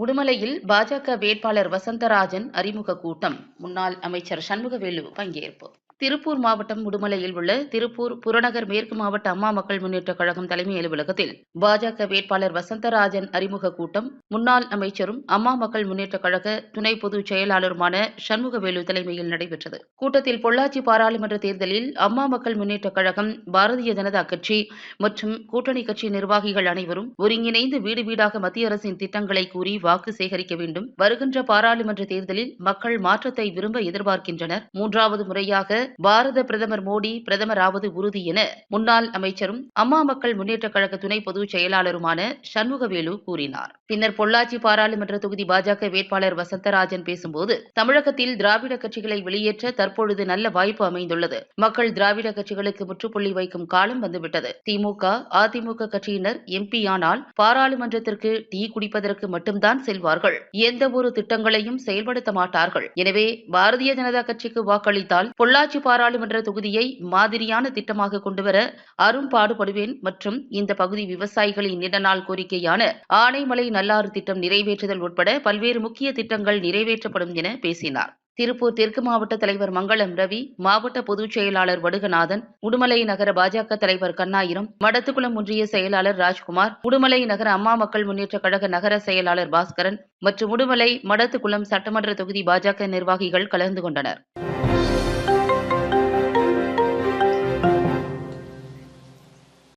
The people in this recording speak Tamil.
உடுமலையில் பாஜக வேட்பாளர் வசந்தராஜன் அறிமுக கூட்டம். முன்னாள் அமைச்சர் சண்முகவேலு பங்கேற்பு. திருப்பூர் மாவட்டம் உடுமலையில் உள்ள திருப்பூர் புறநகர் மேற்கு மாவட்ட அம்மா மக்கள் முன்னேற்ற கழகம் தலைமை அலுவலகத்தில் பாஜக வேட்பாளர் வசந்தராஜன் அறிமுக கூட்டம். முன்னாள் அமைச்சரும் அம்மா மக்கள் முன்னேற்றக் கழக துணை பொதுச் செயலாளருமான சண்முகவேலு தலைமையில் நடைபெற்றது. கூட்டத்தில் பொள்ளாச்சி பாராளுமன்ற தேர்தலில் அம்மா மக்கள் முன்னேற்ற கழகம் பாரதிய ஜனதா கட்சி மற்றும் கூட்டணி கட்சி நிர்வாகிகள் அனைவரும் ஒருங்கிணைந்து வீடு வீடாக மத்திய அரசின் திட்டங்களை கூறி வாக்கு சேகரிக்க வேண்டும். வருகின்ற பாராளுமன்ற தேர்தலில் மக்கள் மாற்றத்தை விரும்ப எதிர்பார்க்கின்றனர். மூன்றாவது முறையாக பாரத பிரதமர் மோடி பிரதமராவது உறுதி என முன்னாள் அமைச்சரும் அம்மா மக்கள் முன்னேற்றக் கழக துணை பொதுச் செயலாளருமான சண்முகவேலு கூறினார். பின்னர் பொள்ளாச்சி பாராளுமன்ற தொகுதி பாஜக வேட்பாளர் வசந்தராஜன் பேசும்போது தமிழகத்தில் திராவிட கட்சிகளை வெளியேற்ற தற்பொழுது நல்ல வாய்ப்பு அமைந்துள்ளது. மக்கள் திராவிட கட்சிகளுக்கு முற்றுப்புள்ளி வைக்கும் காலம் வந்துவிட்டது. திமுக அதிமுக கட்சியினர் எம்பி ஆனால் பாராளுமன்றத்திற்கு டீ குடிப்பதற்கு மட்டும்தான் செல்வார்கள். எந்த ஒரு திட்டங்களையும் செயல்படுத்த மாட்டார்கள். எனவே பாரதிய ஜனதா கட்சிக்கு வாக்களித்தால் பொள்ளாச்சி பாராளுமன்ற தொகுதியை மாதிரியான திட்டமாக கொண்டுவர அரும்பாடுபடுவேன் மற்றும் இந்த பகுதி விவசாயிகளின் நீண்டநாள் கோரிக்கையான ஆனைமலை நல்லாறு திட்டம் நிறைவேற்றுதல் உட்பட பல்வேறு முக்கிய திட்டங்கள் நிறைவேற்றப்படும் என பேசினார். திருப்பூர் தெற்கு மாவட்ட தலைவர் மங்களம் ரவி மாவட்ட பொதுச் செயலாளர் வடுகநாதன் உடுமலை நகர பாஜக தலைவர் கண்ணாயிரம் மடத்துக்குளம் ஒன்றிய செயலாளர் ராஜ்குமார் உடுமலை நகர அம்மா மக்கள் முன்னேற்ற கழக நகர செயலாளர் பாஸ்கரன் மற்றும் உடுமலை மடத்துக்குளம் சட்டமன்ற தொகுதி பாஜக நிர்வாகிகள் கலந்து கொண்டனர்.